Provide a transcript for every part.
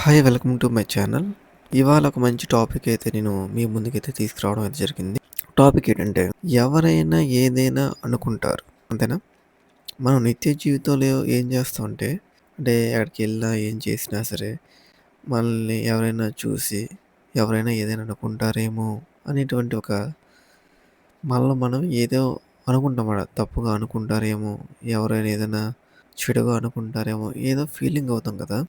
Hi welcome to my channel. ఇవాళ ఒక మంచి టాపిక్ అయితే నేను మీ ముందుకైతే తీసుకురావడం అయితే జరిగింది. టాపిక్ ఏంటంటే ఎవరైనా ఏదైనా అనుకుంటారు. అంతేనా? మనం నిత్య జీవితంలో ఏం చేస్తామంటే అంటే ఎక్కడికి వెళ్ళినా ఏం చేసినా సరే మనల్ని ఎవరైనా చూసి ఎవరైనా ఏదైనా అనుకుంటారేమో అనేటువంటి ఒక మనలో మనం ఏదో అనుకుంటాం తప్పుగా అనుకుంటారేమో ఎవరైనా ఏదైనా చెడుగా అనుకుంటారేమో ఏదో ఫీలింగ్ అవుతాం కదా.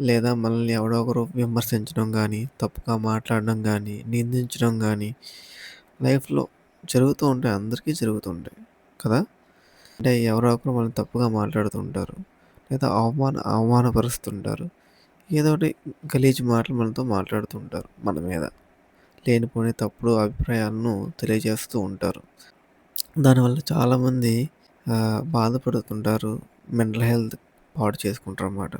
లేదా మనల్ని ఎవరో ఒకరు విమర్శించడం కానీ తప్పుగా మాట్లాడడం కానీ నిందించడం కానీ లైఫ్లో జరుగుతూ ఉంటాయి. అందరికీ జరుగుతూ ఉంటాయి కదా? అంటే ఎవరో ఒకరు మనల్ని తప్పుగా మాట్లాడుతుంటారు లేదా అవమాన అవమానపరుస్తుంటారు. ఏదో ఒకటి గలీజ్ మాటలు మనతో మాట్లాడుతుంటారు మన మీద. లేనిపోని తప్పుడు అభిప్రాయాలను తెలియజేస్తూ ఉంటారు. దానివల్ల చాలామంది బాధపడుతుంటారు. మెంటల్ హెల్త్ పాడు చేసుకుంటారు అన్నమాట.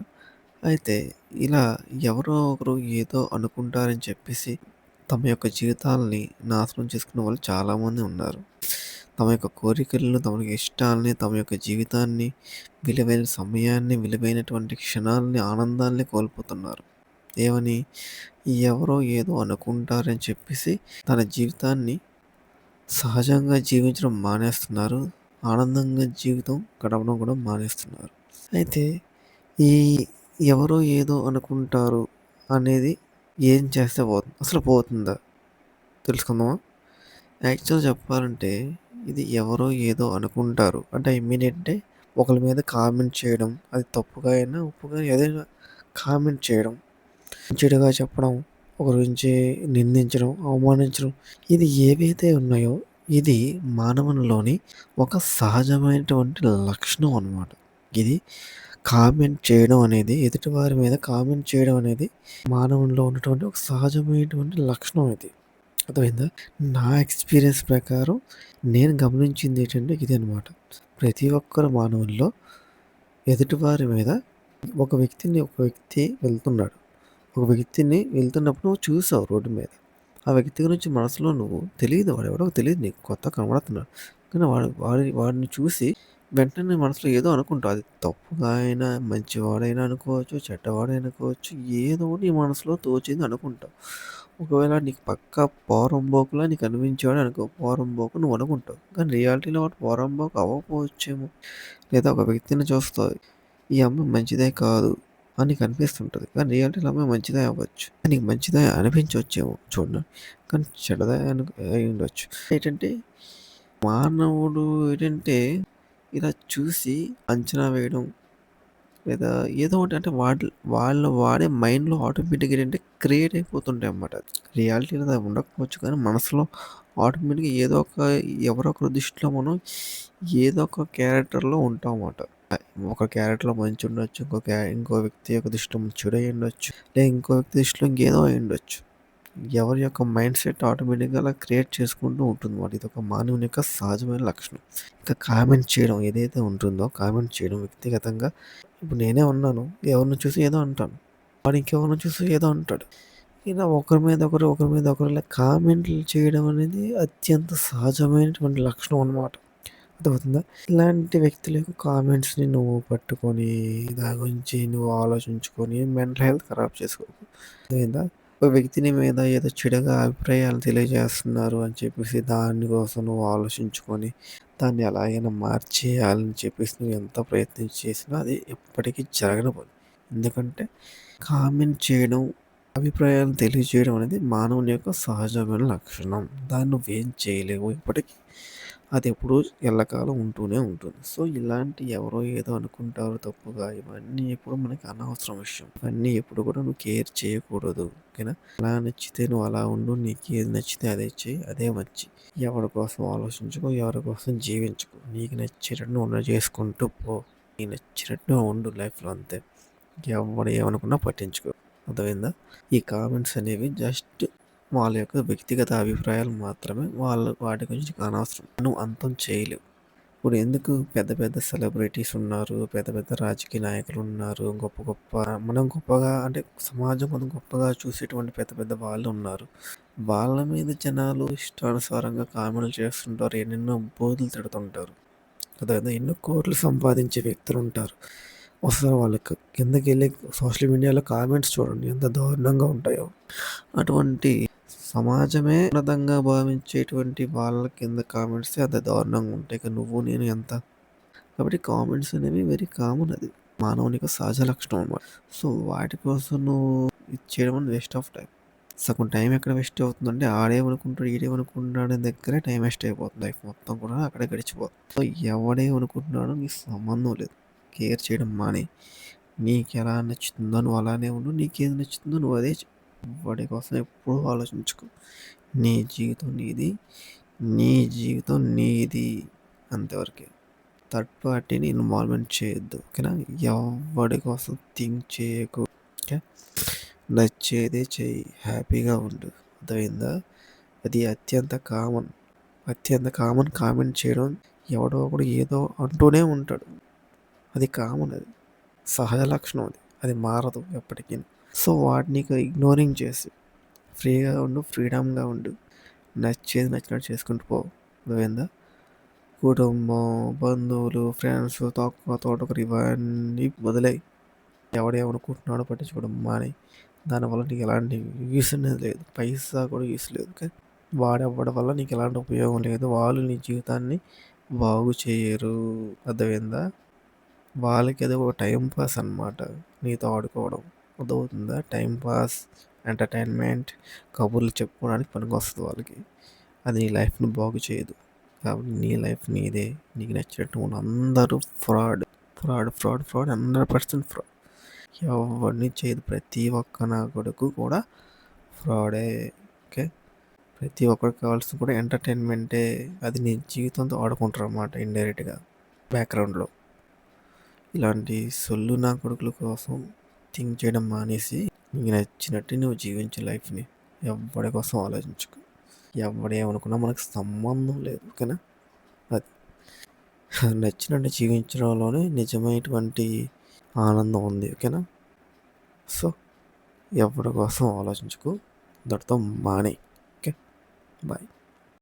అయితే ఇలా ఎవరో ఒకరు ఏదో అనుకుంటారని చెప్పేసి తమ యొక్క జీవితాలని నాశనం చేసుకున్న వాళ్ళు చాలామంది ఉన్నారు. తమ యొక్క కోరికలను తమ ఇష్టాలని తమ యొక్క జీవితాన్ని విలువైన సమయాన్ని విలువైనటువంటి క్షణాలని ఆనందాన్ని కోల్పోతున్నారు. ఏమని? ఎవరో ఏదో అనుకుంటారని చెప్పేసి తన జీవితాన్ని సహజంగా జీవించడం మానేస్తున్నారు. ఆనందంగా జీవితం గడపడం కూడా మానేస్తున్నారు. అయితే ఈ ఎవరో ఏదో అనుకుంటారు అనేది ఏం చేస్తే పోతుంది అసలు పోతుందా? తెలుసుకుందామా? యాక్చువల్ చెప్పాలంటే ఇది ఎవరో ఏదో అనుకుంటారు. అంటే ఐ మీన్ ఒకరి మీద కామెంట్ చేయడం అది తప్పుగా అయినా ఉప్పుగా ఏదైనా కామెంట్ చేయడం చెడుగా చెప్పడం ఒకరి గురించి నిందించడం అవమానించడం ఇది ఏవైతే ఉన్నాయో ఇది మానవునిలోని ఒక సహజమైనటువంటి లక్షణం అన్నమాట. ఇది కామెంట్ చేయడం అనేది ఎదుటివారి మీద కామెంట్ చేయడం అనేది మానవునిలో ఉన్నటువంటి ఒక సహజమైనటువంటి లక్షణం ఇది. అర్థమైందా? నా ఎక్స్పీరియన్స్ ప్రకారం నేను గమనించింది ఏంటంటే ఇది అనమాట ప్రతి ఒక్కరు మానవుల్లో ఎదుటివారి మీద ఒక వ్యక్తిని ఒక వ్యక్తి వెళ్తున్నాడు. ఒక వ్యక్తిని వెళ్తున్నప్పుడు నువ్వు చూసావు రోడ్డు మీద. ఆ వ్యక్తి గురించి మనసులో నువ్వు తెలియదు వాడు ఎవడో తెలియదు నీకు కొత్త కనబడుతున్నాడు. కానీ వాడు వాడి వాడిని చూసి వెంటనే మనసులో ఏదో అనుకుంటావు అది తప్పుగా అయినా మంచివాడైనా అనుకోవచ్చు చెడ్డవాడైనా అనుకోవచ్చు ఏదో నీ మనసులో తోచింది అనుకుంటావు ఒకవేళ నీకు పక్క పోరంబోకులా నీకు అనిపించేవాడు అనుకో పోరంబోకు నువ్వు అనుకుంటావు. కానీ రియాలిటీలో వాడు పోరంబోకు అవ్వకపోవచ్చేమో. లేదా ఒక వ్యక్తిని చూస్తావు ఈ అమ్మాయి మంచిదే కాదు అని నీకు అనిపిస్తుంటుంది. కానీ రియాలిటీలో అమ్మాయి మంచిదే అవ్వచ్చు. నీకు మంచిదే అనిపించవచ్చేమో చూడండి. కానీ చెడదే అను అయి ఉండొచ్చు. ఏంటంటే మానవుడు ఏంటంటే ఇలా చూసి అంచనా వేయడం లేదా ఏదో ఒకటి అంటే వాళ్ళ వాళ్ళు వాడే మైండ్లో ఆటోమేటిక్గా ఏంటంటే క్రియేట్ అయిపోతుంటాయి అన్నమాట. రియాలిటీలో అది ఉండకపోవచ్చు కానీ మనసులో ఆటోమేటిక్గా ఏదో ఒక ఎవరో ఒకరి దృష్టిలో మనం ఏదో ఒక క్యారెక్టర్లో ఉంటాం అన్నమాట. ఒక క్యారెక్టర్లో మంచి ఉండొచ్చు ఇంకో క్యా ఇంకో వ్యక్తి యొక్క దృష్టిలో చెడు అయి ఉండొచ్చు లేదా ఇంకో వ్యక్తి దృష్టిలో ఇంకేదో అయి ఉండొచ్చు ఎవరి యొక్క మైండ్ సెట్ ఆటోమేటిక్గా అలా క్రియేట్ చేసుకుంటూ ఉంటుంది వాటి ఇది ఒక మానవుని యొక్క సహజమైన లక్షణం. ఇంకా కామెంట్ చేయడం ఏదైతే ఉంటుందో కామెంట్ చేయడం వ్యక్తిగతంగా ఇప్పుడు నేనే ఉన్నాను ఎవరిని చూసి ఏదో అంటాను వాడు ఇంకెవరిని చూసి ఏదో అంటాడు. ఇలా ఒకరి మీద ఒకరు ఒకరి మీద ఒకరు ఇలా కామెంట్లు చేయడం అనేది అత్యంత సహజమైనటువంటి లక్షణం అన్నమాట. అర్థమవుతుందా? ఇలాంటి వ్యక్తుల యొక్క కామెంట్స్ని నువ్వు పట్టుకొని దాని గురించి నువ్వు ఆలోచించుకొని మెంటల్ హెల్త్ ఖరాబ్ చేసుకోకు. అర్థమైందా? ఒక వ్యక్తిని మీద ఏదో చెడుగా అభిప్రాయాలు తెలియజేస్తున్నారు అని చెప్పేసి దానికోసం నువ్వు ఆలోచించుకొని దాన్ని ఎలాగైనా మార్చేయాలని చెప్పేసి నువ్వు ఎంత ప్రయత్నం చేసినా అది ఎప్పటికీ జరగకపోదు ఎందుకంటే కామెంట్ చేయడం అభిప్రాయాలు తెలియజేయడం అనేది మానవుని యొక్క సహజమైన లక్షణం. దాన్ని నువ్వేం చేయలేవు. ఇప్పటికీ అది ఎప్పుడూ ఎల్లకాలం ఉంటూనే ఉంటుంది. సో ఇలాంటి ఎవరో ఏదో అనుకుంటారు తప్పుగా ఇవన్నీ ఎప్పుడు మనకి అనవసరం విషయం. ఇవన్నీ ఎప్పుడు కూడా నువ్వు కేర్ చేయకూడదు ఓకేనా? అలా నచ్చితే నువ్వు అలా ఉండు నీకు ఏది నచ్చితే అదే చేయి అదే మంచి. ఎవరి కోసం ఆలోచించుకో ఎవరి కోసం జీవించుకో. నీకు నచ్చేటట్టు నువ్వు చేసుకుంటూ పో. నీకు నచ్చినట్టు ఉండు లైఫ్లో అంతే. ఎవడు ఏమనుకున్నా పట్టించుకో. అర్థమైందా? ఈ కామెంట్స్ అనేవి జస్ట్ వాళ్ళ యొక్క వ్యక్తిగత అభిప్రాయాలు మాత్రమే వాళ్ళ వాటి గురించి అనవసరం. నువ్వు అంతం చేయలేవు ఇప్పుడు ఎందుకు పెద్ద పెద్ద సెలబ్రిటీస్ ఉన్నారు పెద్ద పెద్ద రాజకీయ నాయకులు ఉన్నారు గొప్ప గొప్ప మనం గొప్పగా అంటే సమాజం మనం గొప్పగా చూసేటువంటి పెద్ద పెద్ద వాళ్ళు ఉన్నారు. వాళ్ళ మీద జనాలు ఇష్టానుసారంగా కామెంట్లు చేస్తుంటారు ఎన్నెన్నో బోధులు తిడుతుంటారు. అదే ఎన్నో కోట్లు సంపాదించే వ్యక్తులు ఉంటారు. ఒకసారి వాళ్ళకి. కిందకెళ్ళి సోషల్ మీడియాలో కామెంట్స్ చూడండి ఎంత దారుణంగా ఉంటాయో. అటువంటి సమాజమే ఉన్నతంగా భావించేటువంటి వాళ్ళ కింద కామెంట్స్ అంత దారుణంగా ఉంటాయి. ఇక నువ్వు నేను ఎంత? కాబట్టి కామెంట్స్ అనేవి వెరీ కామన్ అది. మానవునికి సహజ లక్షణం అనమాట సో వాటి కోసం నువ్వు ఇది చేయడం అనేది వేస్ట్ ఆఫ్ టైం సగం టైం ఎక్కడ వేస్ట్ అవుతుందంటే ఆడేమనుకుంటాడు ఈడేమనుకుంటున్నాడు అనే దగ్గరే టైం వేస్ట్ అయిపోతుంది. లైఫ్ మొత్తం కూడా అక్కడే గడిచిపోతుంది. సో ఎవడేమనుకుంటున్నాడో నీకు సంబంధం లేదు. కేర్ చేయడం మానే. నీకు ఎలా నచ్చుతుందో నువ్వు అలానే ఉండు. నీకేది నచ్చుతుందో నువ్వు అదే వాడి కోసం ఎప్పుడూ ఆలోచించుకో. నీ జీవితం నీది నీ జీవితం నీది అంతవరకే. థర్డ్ పార్టీని ఇన్వాల్వ్మెంట్ చేయొద్దు ఓకేనా? ఎవడి కోసం థింక్ చేయకు ఓకే? నచ్చేదే చెయ్యి హ్యాపీగా ఉండు. అర్థమైందా? అది అత్యంత కామన్ అత్యంత కామన్ కామెంట్ చేయడం ఎవడో ఒకడు ఏదో అంటూనే ఉంటాడు. అది కామన్ అది. సహజ లక్షణం అది. అది మారదు ఎప్పటికీ. సో వాటిని ఇగ్నోరింగ్ చేసి ఫ్రీగా ఉండు ఫ్రీడమ్గా ఉండు. నచ్చేది నచ్చినట్టు చేసుకుంటూ పో నువ్వేందా? కుటుంబం బంధువులు ఫ్రెండ్స్ తక్కువ తోటకూర ఇవన్నీ వదిలేయి. ఎవడేమనుకుంటున్నాడో పట్టించుకోవడం మాని. దానివల్ల నీకు ఎలాంటి యూస్ అనేది లేదు. పైసా కూడా యూస్ లేదు. కానీ వాడవ్వడం వల్ల నీకు ఎలాంటి ఉపయోగం లేదు. వాళ్ళు నీ జీవితాన్ని బాగు చేయరు. అర్థమైందా? వాళ్ళకి అది ఒక టైం పాస్ అనమాట నీతో ఆడుకోవడం. అర్థమవుతుందా? టైం పాస్ ఎంటర్టైన్మెంట్ కబుర్లు చెప్పుకోవడానికి పనికి వస్తుంది వాళ్ళకి. అది నీ లైఫ్ని బాగు చేయదు. కాబట్టి నీ లైఫ్ నీదే. నీకు నచ్చినట్టు ఉన్న అందరూ fraud fraud fraud fraud hundred percent fraud ఎవరిని చేయదు. ప్రతి ఒక్క నా కొడుకు కూడా ఫ్రాడే ఓకే? ప్రతి ఒక్కరికి కావాల్సింది కూడా ఎంటర్టైన్మెంటే అది నీ జీవితంతో ఆడుకుంటారు అన్నమాట ఇండైరెక్ట్గా బ్యాక్గ్రౌండ్లో ఇలాంటి సొల్లు నా కొడుకుల కోసం థింక్ చేయడం మానేసి నీకు నచ్చినట్టు నువ్వు జీవించే లైఫ్ని ఎవరి కోసం ఆలోచించుకో. ఎవడేమనుకున్నా మనకు సంబంధం లేదు ఓకేనా? అది. నచ్చినట్టు జీవించడంలోనే నిజమైనటువంటి ఆనందం ఉంది ఓకేనా? సో ఎవరి కోసం ఆలోచించుకో. దటితో మానే ఓకే? బాయ్.